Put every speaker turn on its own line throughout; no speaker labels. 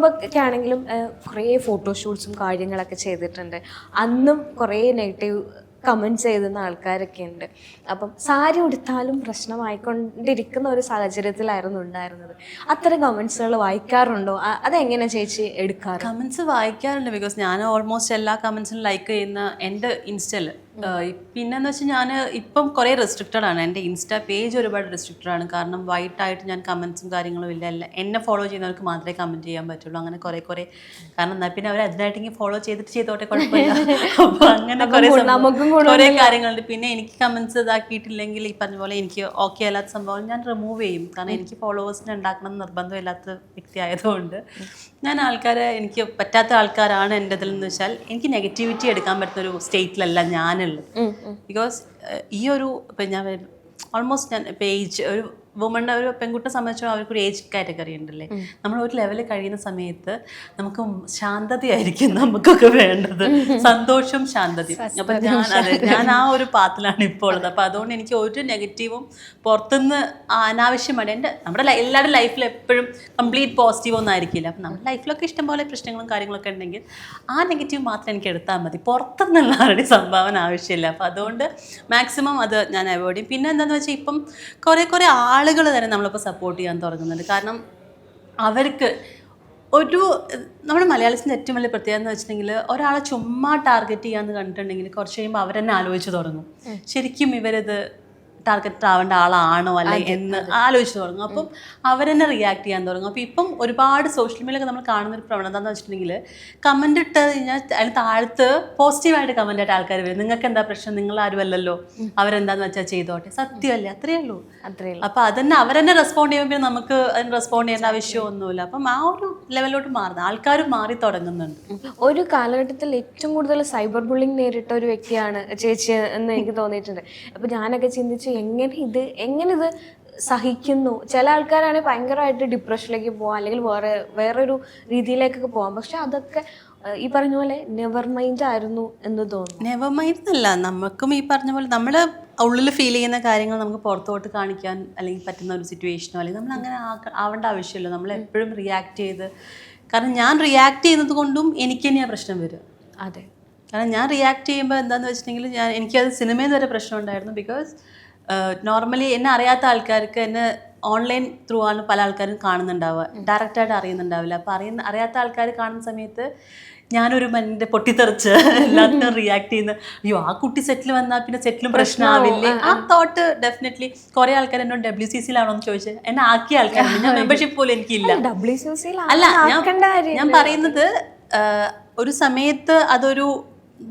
മുമ്പൊക്കെ ആണെങ്കിലും കുറേ ഫോട്ടോഷൂട്ട്സും കാര്യങ്ങളൊക്കെ ചെയ്തിട്ടുണ്ട്. അന്നും കുറേ നെഗറ്റീവ് കമന്റ് ചെയ്തുന്ന ആൾക്കാരൊക്കെ ഉണ്ട്. അപ്പം സാരി ഉടുത്താലും പ്രശ്നമായിക്കൊണ്ടിരിക്കുന്ന ഒരു സാഹചര്യത്തിലായിരുന്നു ഉണ്ടായിരുന്നത്. അത്തരം കമൻസുകൾ വായിക്കാറുണ്ടോ? അതെങ്ങനെ ചേച്ചി എടുക്കാറ്?
കമൻസ് വായിക്കാറുണ്ട് ബിക്കോസ് ഞാൻ ഓൾമോസ്റ്റ് എല്ലാ കമൻസും ലൈക്ക് ചെയ്യുന്ന എന്റെ ഇൻസ്റ്റയിൽ പിന്നെന്ന് വെച്ചാൽ ഞാൻ ഇപ്പം കുറേ റെസ്ട്രിക്റ്റഡ് ആണ്. എന്റെ ഇൻസ്റ്റാ പേജ് ഒരുപാട് റെസ്ട്രിക്റ്റഡ് ആണ്. കാരണം വൈറ്റ് ആയിട്ട് ഞാൻ കമൻസും കാര്യങ്ങളും ഇല്ല. അല്ല എന്നെ ഫോളോ ചെയ്യുന്നവർക്ക് മാത്രമേ കമന്റ് ചെയ്യാൻ പറ്റുള്ളൂ. അങ്ങനെ കുറേ കുറേ. കാരണം എന്നാൽ പിന്നെ അവർ അതിനായിട്ടെങ്കിൽ ഫോളോ ചെയ്തിട്ട് ചെയ്തോട്ടെ കുഴപ്പമില്ല. അപ്പോൾ അങ്ങനെ കുറേ കുറേ കാര്യങ്ങളുണ്ട്. പിന്നെ എനിക്ക് കമൻസ് ഇതാക്കിയിട്ടില്ലെങ്കിൽ ഈ പറഞ്ഞ പോലെ എനിക്ക് ഓക്കെ അല്ലാത്ത സംഭവം ഞാൻ റിമൂവ് ചെയ്യും. കാരണം എനിക്ക് ഫോളോവേഴ്സിനെ ഉണ്ടാക്കണം എന്ന് നിർബന്ധമില്ലാത്ത വ്യക്തി ആയതുകൊണ്ട്. ഞാൻ ആൾക്കാരെ എനിക്ക് പറ്റാത്ത ആൾക്കാരാണ് എന്റെ ഇതിൽ എന്ന് വെച്ചാൽ എനിക്ക് നെഗറ്റിവിറ്റി എടുക്കാൻ പറ്റുന്ന ഒരു സ്റ്റേറ്റിലല്ല ഞാനുള്ളത്. ബിക്കോസ് ഈ ഒരു ഇപ്പം ഞാൻ ഓൾമോസ്റ്റ് ഞാൻ ഇപ്പം ഏജ് ഒരു വുമണിന്റെ ഒരു പെൺകുട്ടിയെ സംബന്ധിച്ചോ അവർക്ക് ഒരു ഏജ് കാറ്റഗറി ഉണ്ടല്ലേ? നമ്മൾ ഒരു ലെവലിൽ കഴിയുന്ന സമയത്ത് നമുക്ക് ശാന്തതയായിരിക്കും നമുക്കൊക്കെ വേണ്ടത്. സന്തോഷം ശാന്തതയും. അപ്പം ഞാൻ അതെ ഞാൻ ആ ഒരു പാത്തിലാണ് ഇപ്പോൾ ഉള്ളത്. അപ്പം അതുകൊണ്ട് എനിക്ക് ഒരു നെഗറ്റീവും പുറത്തുനിന്ന് അനാവശ്യമാണ് എന്റെ നമ്മുടെ എല്ലാവരുടെ ലൈഫിൽ എപ്പോഴും കംപ്ലീറ്റ് പോസിറ്റീവ് ഒന്നും ആയിരിക്കില്ല. അപ്പം നമ്മുടെ ലൈഫിലൊക്കെ ഇഷ്ടംപോലെ പ്രശ്നങ്ങളും കാര്യങ്ങളൊക്കെ ഉണ്ടെങ്കിൽ ആ നെഗറ്റീവ് മാത്രം എനിക്ക് എടുത്താൽ മതി. പുറത്തുനിന്നുള്ള ആരുടെ സംഭാവന ആവശ്യമില്ല. അപ്പം അതുകൊണ്ട് മാക്സിമം അത് ഞാൻ അവോയ്ഡ് ചെയ്യും. പിന്നെ എന്താണെന്ന് വെച്ചാൽ ഇപ്പം കുറേ കുറേ ആളുകൾ തന്നെ നമ്മളിപ്പോൾ സപ്പോർട്ട് ചെയ്യാൻ തുടങ്ങുന്നുണ്ട്. കാരണം അവർക്ക് ഒരു നമ്മുടെ മലയാളത്തിന്റെ ഏറ്റവും വലിയ പ്രത്യേകത എന്ന് വെച്ചിട്ടുണ്ടെങ്കിൽ ഒരാളെ ചുമ്മാ ടാർഗറ്റ് ചെയ്യാന്ന് കണ്ടിട്ടുണ്ടെങ്കിൽ കുറച്ച് കഴിയുമ്പോൾ അവരെന്നെ ആലോചിച്ച് തുടങ്ങും. ശരിക്കും ഇവരിത് ടാർഗറ്റ് ആവേണ്ട ആളാണോ അല്ലെ എന്ന് ആലോചിച്ച് തുടങ്ങും. അപ്പം അവരെന്നെ റിയാക്ട് ചെയ്യാൻ തുടങ്ങും. അപ്പം ഇപ്പം ഒരുപാട് സോഷ്യൽ മീഡിയയിലൊക്കെ നമ്മൾ കാണുന്ന ഒരു പ്രവണത എന്ന് വെച്ചിട്ടുണ്ടെങ്കിൽ കമന്റ് ഇട്ട് കഴിഞ്ഞാൽ അതിന് താഴത്ത് പോസിറ്റീവായിട്ട് കമന്റ് ആയിട്ട് ആൾക്കാർ വരും. നിങ്ങൾക്ക് എന്താ പ്രശ്നം? നിങ്ങൾ ആരുമല്ലല്ലോ അവരെന്താന്ന് വെച്ചാൽ ചെയ്തോട്ടെ. സത്യമല്ലേ? അത്രയേ ഉള്ളൂ
അത്രേ
അപ്പൊ അതന്നെ അവരെന്നെ റെസ്പോണ്ട് ചെയ്യുമ്പോൾ നമുക്ക് അതിന് റെസ്പോണ്ട് ചെയ്യേണ്ട ആവശ്യമൊന്നുമില്ല അപ്പം ആ ഒരു ലെവലിലോട്ട് മാറുന്നത് ആൾക്കാർ മാറി തുടങ്ങുന്നുണ്ട്.
ഒരു കാലഘട്ടത്തിൽ ഏറ്റവും കൂടുതൽ സൈബർ ബുള്ളിങ് നേരിട്ട ഒരു വ്യക്തിയാണ് ചേച്ചി എന്ന് എനിക്ക് തോന്നിയിട്ടുണ്ട്. അപ്പം ഞാനൊക്കെ ചിന്തിച്ചു എങ്ങനെ ഇത് എങ്ങനെ ഇത് സഹിക്കുന്നു? ചില ആൾക്കാരാണെങ്കിൽ ഭയങ്കരമായിട്ട് ഡിപ്രഷനിലേക്ക് പോകാം അല്ലെങ്കിൽ വേറെ വേറൊരു രീതിയിലേക്കൊക്കെ പോകാം പക്ഷെ അതൊക്കെ ഈ പറഞ്ഞ പോലെ നെവർ മൈൻഡ് ആയിരുന്നു എന്ന് തോന്നുന്നു.
നെവർ മൈൻഡ് അല്ല നമുക്കും ഈ പറഞ്ഞ പോലെ നമ്മൾ ഉള്ളിൽ ഫീൽ ചെയ്യുന്ന കാര്യങ്ങൾ നമുക്ക് പുറത്തോട്ട് കാണിക്കാൻ അല്ലെങ്കിൽ പറ്റുന്ന ഒരു സിറ്റുവേഷനോ അല്ലെങ്കിൽ നമ്മൾ അങ്ങനെ ആവേണ്ട ആവശ്യമില്ല. നമ്മൾ എപ്പോഴും റിയാക്ട് ചെയ്ത് കാരണം ഞാൻ റിയാക്ട് ചെയ്യുന്നത് കൊണ്ടും എനിക്ക് തന്നെയാണ് പ്രശ്നം വരും
അതെ.
കാരണം ഞാൻ റിയാക്ട് ചെയ്യുമ്പോൾ എന്താണെന്ന് വെച്ചിട്ടുണ്ടെങ്കിൽ ഞാൻ എനിക്കത് സിനിമയിൽ വരെ പ്രശ്നം ഉണ്ടായിരുന്നു ബിക്കോസ് നോർമലി എന്നെ അറിയാത്ത ആൾക്കാർക്ക് എന്നെ ഓൺലൈൻ ത്രൂ ആണ് പല ആൾക്കാരും കാണുന്നുണ്ടാവുക. ഡയറക്റ്റായിട്ട് അറിയുന്നുണ്ടാവില്ല. അപ്പോൾ അറിയുന്ന അറിയാത്ത ആൾക്കാർ കാണുന്ന സമയത്ത് ഞാനൊരു മനുഷ്യന്റെ പൊട്ടിത്തെറിച്ച് എല്ലാത്തിനും റിയാക്ട് ചെയ്യുന്ന അയ്യോ ആ കുട്ടി സെറ്റിൽ വന്നാൽ പിന്നെ സെറ്റിലും പ്രശ്നമാവില്ലേ ആ തോട്ട് ഡെഫിനറ്റ്ലി കുറേ ആൾക്കാർ എന്നോട് ഡബ്ല്യു സി സിയിലാണോ എന്ന് ചോദിച്ചത് എന്നെ ആക്കിയ ആൾക്കാർ ഞാൻ മെമ്പർഷിപ്പ് പോലും എനിക്കില്ല.
ഡബ്ല്യു സി സിയിൽ
അല്ല ഞാൻ പറയുന്നത് ഒരു സമയത്ത് അതൊരു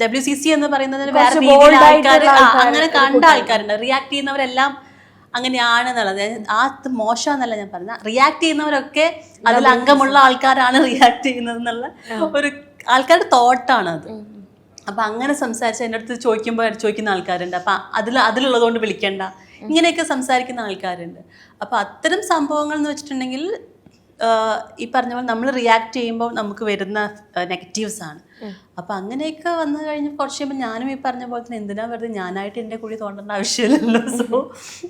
ഡബ്ല്യു സി സി എന്ന് പറയുന്നത് വേറെ രീതിയിൽ ആൾക്കാർ അങ്ങനെ കണ്ട ആൾക്കാരുണ്ട്. റിയാക്ട് ചെയ്യുന്നവരെല്ലാം അങ്ങനെയാണ് എന്നുള്ളത് ആ മോശം എന്നല്ല ഞാൻ പറഞ്ഞ. റിയാക്ട് ചെയ്യുന്നവരൊക്കെ അതിൽ അംഗമുള്ള ആൾക്കാരാണ് റിയാക്ട് ചെയ്യുന്നത് എന്നുള്ള ഒരു ആൾക്കാരുടെ തോട്ടാണ് അത്. അപ്പൊ അങ്ങനെ സംസാരിച്ച് എന്റെ അടുത്ത് ചോദിക്കുമ്പോൾ ചോദിക്കുന്ന ആൾക്കാരുണ്ട്. അപ്പൊ അതിൽ അതിലുള്ളതുകൊണ്ട് വിളിക്കണ്ട. ഇങ്ങനെയൊക്കെ സംസാരിക്കുന്ന ആൾക്കാരുണ്ട്. അപ്പൊ അത്തരം സംഭവങ്ങൾ എന്ന് വെച്ചിട്ടുണ്ടെങ്കിൽ ഈ പറഞ്ഞ പോലെ നമ്മൾ റിയാക്ട് ചെയ്യുമ്പോൾ നമുക്ക് വരുന്ന നെഗറ്റീവ്സ് ആണ്. അപ്പൊ അങ്ങനെയൊക്കെ വന്നു കഴിഞ്ഞ് കുറച്ച് കഴിയുമ്പോൾ ഞാനും ഈ പറഞ്ഞ പോലെ തന്നെ എന്തിനാ വെറുതെ ഞാനായിട്ട് എന്റെ കുഴി തോണ്ടേണ്ട ആവശ്യമില്ലല്ലോ. സോ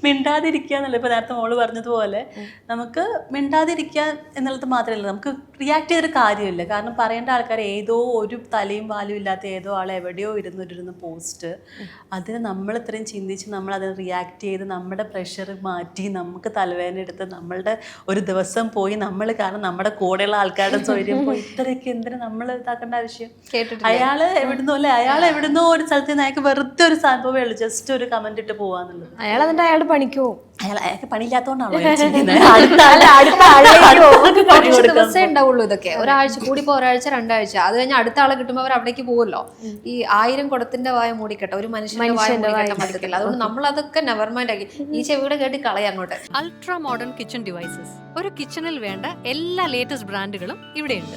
മിണ്ടാതിരിക്കുക എന്നുള്ളത് ഇപ്പൊ നേരത്തെ മോൾ പറഞ്ഞതുപോലെ നമുക്ക് മിണ്ടാതിരിക്കുക എന്നുള്ളത് മാത്രമല്ല നമുക്ക് റിയാക്ട് ചെയ്തൊരു കാര്യമില്ല. കാരണം പറയേണ്ട ആൾക്കാർ ഏതോ ഒരു തലയും വാലും ഇല്ലാത്ത ഏതോ ആൾ എവിടെയോ ഇരുന്നിട്ടിരുന്ന പോസ്റ്റ് അതിന് നമ്മൾ ഇത്രയും ചിന്തിച്ച് നമ്മൾ അതിന് റിയാക്ട് ചെയ്ത് നമ്മുടെ പ്രഷർ മാറ്റി നമുക്ക് തലവേദന എടുത്ത് നമ്മളുടെ ഒരു ദിവസം പോയി നമ്മൾ കാരണം നമ്മുടെ കൂടെയുള്ള ആൾക്കാരുടെ സൗകര്യം പോയി. ഇത്രയൊക്കെ എന്തിനു നമ്മൾ ഇതാക്കേണ്ട ആവശ്യം? അയാൾ എവിടുന്നോ അല്ലെ? അയാൾ എവിടുന്നോ ഒരു സ്ഥലത്ത് നിന്ന് അയാൾക്ക് വെറുതെ ഒരു സംഭവമേ ഉള്ളൂ. ജസ്റ്റ് ഒരു കമന്റ് ഇട്ട് പോവാന്നുള്ളത്.
അയാൾ എന്നിട്ട് അയാൾ പണിക്കോ?
അയാൾ അയാൾക്ക് പണിയില്ലാത്തോണ്ടാണോ
ദിവസമേ ഉണ്ടാവുള്ളൂ ഇതൊക്കെ. ഒരാഴ്ച കൂടി ഇപ്പൊ ഒരാഴ്ച രണ്ടാഴ്ച. അത് കഴിഞ്ഞ് അടുത്ത ആളെ കിട്ടുമ്പോൾ അവർ അവിടേക്ക് പോകുമല്ലോ ഈ ആയിരം കുടത്തിന്റെ വായ മൂടിക്കട്ടെ. ഒരു മനുഷ്യന്റെ വായ
മനുഷ്യന്റെ വായ.
മൂടിക്കട്ടെ പറ്റത്തില്ല. അതുകൊണ്ട് നമ്മൾ അതൊക്കെ നെവർ മൈൻഡ് ആക്കി. ഈ ചെവിയുടെ കേട്ടി കളയാം അങ്ങോട്ട്.
അൾട്രാ മോഡേൺ കിച്ചൺ ഡിവൈസസ് ഒരു കിച്ചണിൽ വേണ്ട എല്ലാ ലേറ്റസ്റ്റ് ബ്രാൻഡുകളും ഇവിടെയുണ്ട്.